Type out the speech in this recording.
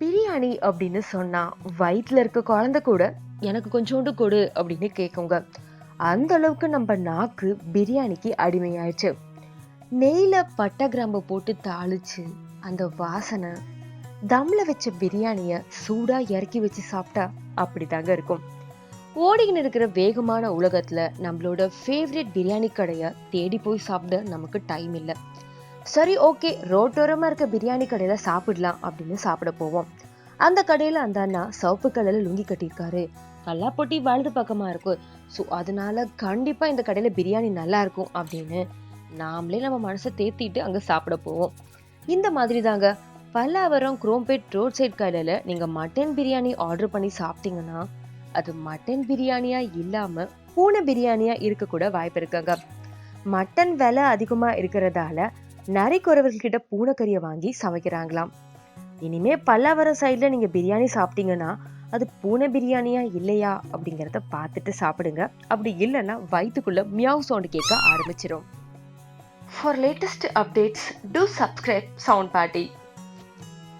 பிரியாணி அப்படின்னு சொன்னா வயிற்றுல இருக்க குழந்த கூட எனக்கு கொஞ்சோண்டு கொடு அப்படின்னு கேட்குங்க அந்த அளவுக்கு நம்ம நாக்கு பிரியாணிக்கு அடிமையாயிடுச்சு. நெய்ல பட்டை கிராம்பு போட்டு தாளிச்சு அந்த வாசனை தம்ல வச்ச பிரியாணிய சூடா இறக்கி வச்சு சாப்பிட்டா அப்படிதாங்க இருக்கும். ஓடிக்கின்னு இருக்கிற வேகமான உலகத்துல நம்மளோட ஃபேவரட் பிரியாணி கடையை தேடி போய் சாப்பிட நமக்கு டைம் இல்லை. சரி ஓகே ரோட்டோரமாக இருக்க பிரியாணி கடையில் சாப்பிடலாம் அப்படின்னு சாப்பிட போவோம். அந்த கடையில் அந்த அண்ணா சிவப்பு கலரில் லுங்கி கட்டியிருக்காரு. நல்லா பொட்டி வலது பக்கமாக இருக்கும். ஸோ அதனால கண்டிப்பாக இந்த கடையில் பிரியாணி நல்லா இருக்கும் அப்படின்னு நாமளே நம்ம மனசை தேத்திட்டு அங்கே சாப்பிட போவோம். இந்த மாதிரி தாங்க. பல்லாவரம் குரோம்பேட் ரோட் சைட் கடையில் நீங்கள் மட்டன் பிரியாணி ஆர்டர் பண்ணி சாப்பிட்டீங்கன்னா அது மட்டன் பிரியாணியாக இல்லாமல் பூனை பிரியாணியாக இருக்கக்கூட வாய்ப்பு இருக்காங்க. மட்டன் விலை அதிகமாக இருக்கிறதால நரிக்குறவர்கிட்ட பூனைக்கறியை வாங்கி சமைக்கிறாங்களாம். இனிமே பல்லாவரம் சைடில் நீங்கள் பிரியாணி சாப்பிட்டீங்கன்னா அது பூனை பிரியாணியா இல்லையா அப்படிங்கிறத பார்த்துட்டு சாப்பிடுங்க. அப்படி இல்லைன்னா வயிற்றுக்குள்ளே மியாவ் சவுண்டு கேட்க ஆரம்பிச்சிடும் for latest updates to subscribe sound party